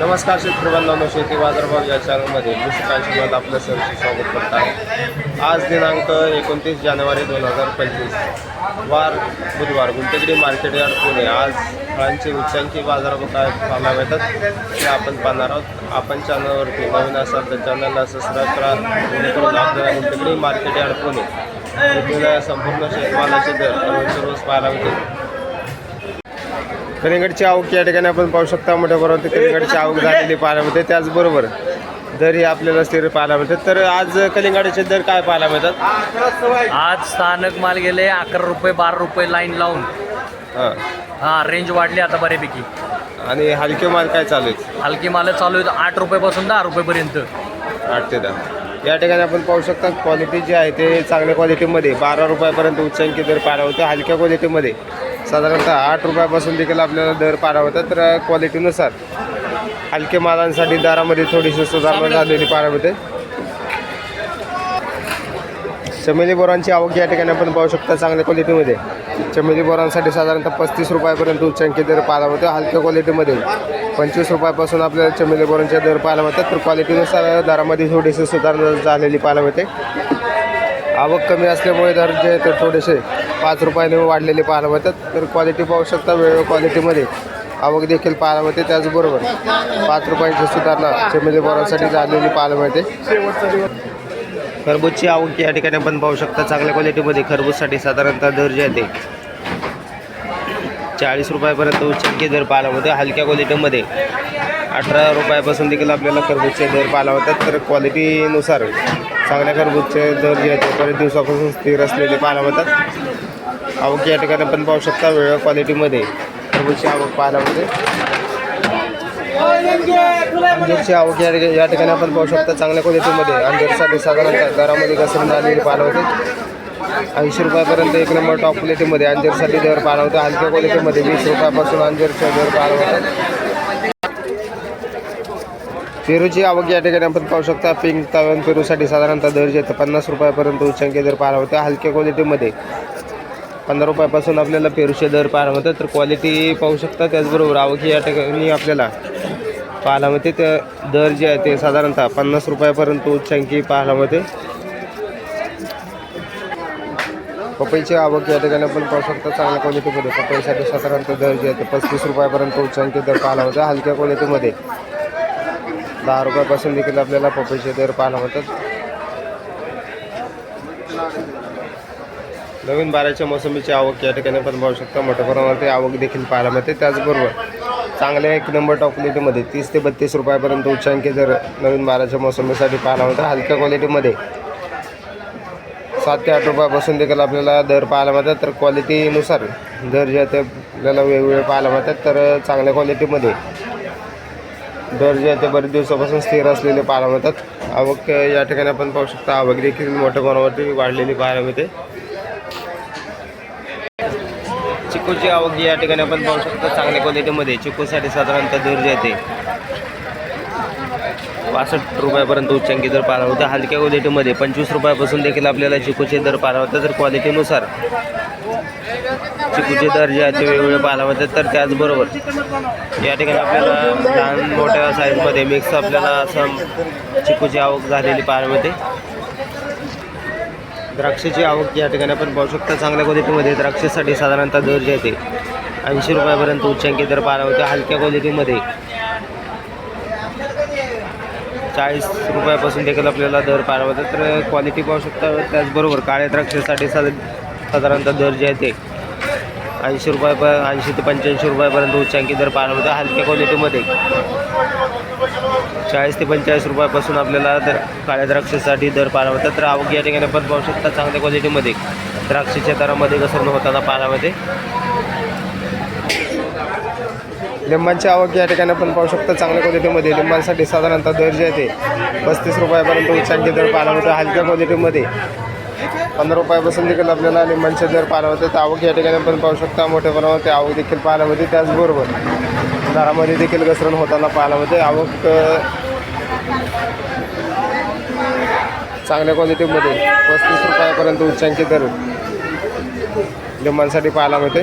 नमस्कार शेतकरी बांधवांनो शेती बाजारभाव या चॅनलमध्ये मी सुकांशीमध्ये आपलं सहर्ष स्वागत करत आहे. आज दिनांक एकोणतीस जानेवारी दोन हजार पंचवीस वार बुधवार गुंटेकडी मार्केट यार्ड पुणे. आज फळांची उच्चांकी बाजारभाव काय पाहायला मिळतात ते आपण पाहणार आहोत. आपण चॅनलवरती नवीन असाल तर चॅनलला सबस्क्राईब करा. जेणेकरून आपल्याला गुंटेकडी मार्केट यार्ड पुणे. संपूर्ण शेतमालाचे दर रोज रोज पाहायला मिळतील. कलिंगडची आवक या ठिकाणी आपण पाहू शकता. मोठ्या बरोबर कलिंगडची आवक झालेली पाहायला मिळते. त्याचबरोबर दर ही आपल्याला स्थिर पाहायला मिळते. तर आज कलिंगडाचे दर काय पाहायला मिळतात? आज स्थानक माल गेले अकरा रुपये बारा रुपये लाईन लावून. हां. हा रेंज वाढली आता बऱ्यापैकी. आणि हलके माल काय चालू आहेत? हलकी माल चालू आहेत आठ रुपयापासून दहा रुपयेपर्यंत. आठ ते दहा. या ठिकाणी आपण पाहू शकता क्वालिटी जी आहे ते चांगल्या क्वालिटीमध्ये बारा रुपयापर्यंत उच्चांकी दर पाहायला होते हलक्या क्वालिटीमध्ये साधारणतः आठ रुपयापासून देखील आपल्याला दर पाहायला होता तर क्वालिटीनुसार हलक्या मालांसाठी दरामध्ये थोडीशी सुधारणा झालेली पाहायला मिळते. चमेली बोरांची आवक या ठिकाणी आपण पाहू शकता चांगल्या क्वालिटीमध्ये चमेली बोरांसाठी साधारणतः पस्तीस रुपयापर्यंत उच्चांकी दर पाहायला होते हलक्या क्वालिटीमध्ये पंचवीस रुपयापासून आपल्याला चमेली बोरांचे दर पाहायला मिळतात. तर क्वालिटीनुसार दरामध्ये थोडीशी सुधारणा झालेली पाहायला मिळते. आवक कमी असल्यामुळे दर जे तर थोडेसे पाच रुपयाने वाढलेले पाहायला मिळतात. तर क्वालिटी पाहू शकता वेगवेगळ्या क्वालिटीमध्ये आवक देखील पाहायला मिळते त्याचबरोबर पाच रुपयांची सुधारणा चमेली बोरांसाठी झालेली पाहायला मिळते. खरबूजची आवक या ठिकाणी आपण पाहू शकता चांगल्या क्वालिटीमध्ये खरबूजसाठी साधारणतः दर जे आहे ते चाळीस रुपयापर्यंत उच्चांकी दर पाहायला मिळतो. हलक्या क्वालिटीमध्ये अठरा रुपयापासून देखील आपल्याला खरबूजचे दर पाहायला मिळतात. तर क्वालिटीनुसार चांगल्या खरबूजचे दर जे आहेत बरेच दिवसापासून स्थिर असलेले पाहायला मिळतात. आवक या ठिकाणी पण पाहू शकता वेगळ्या क्वालिटीमध्ये खरबूजची आवक पाहायला मिळते. अंजीरची आवक या ठिकाणी या ठिकाणी आपण पाहू शकता चांगल्या क्वालिटीमध्ये अंजीरसाठी साधारणतः दरामध्ये घसरून झालेली पाहायला होते ऐंशी रुपयापर्यंत एक नंबर टॉप क्वालिटीमध्ये अंजीरसाठी दर पाहायला होता हलक्या क्वालिटीमध्ये वीस रुपयापासून अंजीरचा दर पाहायला होतात पेरूची आवक या ठिकाणी आपण पाहू शकता. पिंक तव्यान पेरूसाठी साधारणतः दर्जे जे आहेत पन्नास रुपयापर्यंत उच्चांकी दर पाहायला होते हलक्या क्वालिटीमध्ये पंधरा रुपयापासून आपल्याला पेरूचे दर पाहायला मिळतात. तर क्वालिटी पाहू शकता त्याचबरोबर आवक या ठिकाणी आपल्याला पाहायला मिळते. तर दर जे आहे ते साधारणतः पन्नास रुपयापर्यंत उच्चांकी पाहायला मिळते. पपईची आवक या ठिकाणी आपण पाहू शकता. चांगल्या क्वालिटीमध्ये पपईसाठी साधारणतः दर जे आहे ते पस्तीस रुपयापर्यंत उच्चांकी दर पाहायला होता हलक्या क्वालिटीमध्ये दहा रुपयापासून देखील आपल्याला पपईचे दर पाहायला मिळतात. नवीन बाराच्या मोसंबीची आवक या ठिकाणी पण पाहू शकता. मोठ्या प्रमाणात आवक देखील पाहायला मिळते. त्याचबरोबर चांगल्या एक नंबर टॉप क्वालिटीमध्ये तीस ते बत्तीस रुपयापर्यंत उच्चांकी दर नवीन बाराच्या मोसंबीसाठी पाहायला मिळतात. हलक्या क्वालिटीमध्ये सात ते आठ रुपयापासून देखील आपल्याला दर पाहायला मिळतात. तर क्वालिटीनुसार दर जे आहे ते आपल्याला वेगवेगळे पाहायला मिळतात. तर चांगल्या क्वालिटीमध्ये दर जे आहे ते बरेच दिवसापासून स्थिर असलेले पाहायला मिळतात. आवक या ठिकाणी आपण पाहू शकता आवक देखील मोठ्या प्रमाणावरती वाढलेली पाहायला मिळते. चिकूची आवक या ठिकाणी आपण पाहू शकतो चांगल्या क्वालिटीमध्ये चिकूसाठी साधारणतः दर जे आहे ते पासष्ट रुपयापर्यंत उच्चांकी दर पाहायला होता हलक्या क्वालिटीमध्ये पंचवीस रुपयापासून देखील आपल्याला चिकूचे दर पाहायला होतात तर क्वालिटीनुसार चिकूचे दर जे आहेत ते वेगवेगळे पाहायला होतात तर त्याचबरोबर या ठिकाणी आपल्याला लहान मोठ्या साईजमध्ये मिक्स आपल्याला असं चिकूची आवक झालेली पाहायला मिळते. द्राक्षाची आवक या ठिकाणी आपण पाहू शकता. चांगल्या क्वालिटीमध्ये द्राक्षासाठी साधारणतः दर जे आहे ते ऐंशी रुपयापर्यंत उच्चांकी दर पाहायला होते हलक्या क्वालिटीमध्ये चाळीस रुपयापासून देखील आपल्याला दर पाहायला तर क्वालिटी पाहू शकता त्याचबरोबर काळ्या द्राक्षासाठी सा साधारणतः दर जे आहे ते ऐंशी रुपया ऐंशी ते पंच्याऐंशी रुपयापर्यंत उच्चांकी दर पाहायला होता हलक्या क्वालिटीमध्ये चाळीस ते पंचेचाळीस रुपयापासून आपल्याला दर काळ्या द्राक्षासाठी दर पाहायला होता तर आवक या ठिकाणी पण पाहू शकता चांगल्या क्वालिटीमध्ये द्राक्षाच्या दरामध्ये घसरण होताना पाहायला मिळते लिंबांची आवक या ठिकाणी आपण पाहू शकता चांगल्या क्वालिटीमध्ये लिंबांसाठी साधारणतः दर जे आहे ते पस्तीस रुपयापर्यंत उच्चांचे दर पाहायला मिळतो. हलक्या क्वालिटीमध्ये पंधरा रुपयापासून देखील आपल्याला लिंबांचे दर पाहायला होते तर आवक या ठिकाणी आपण पाहू शकता मोठ्या प्रमाणात ते आवक देखील पाहायला होते त्याचबरोबर दरामध्ये देखील घसरण होताना पाहायला होते आवक चांगल्या क्वालिटीमध्ये पस्तीस रुपयापर्यंत उच्चांकी दर लिंबांसाठी पाहायला मिळते.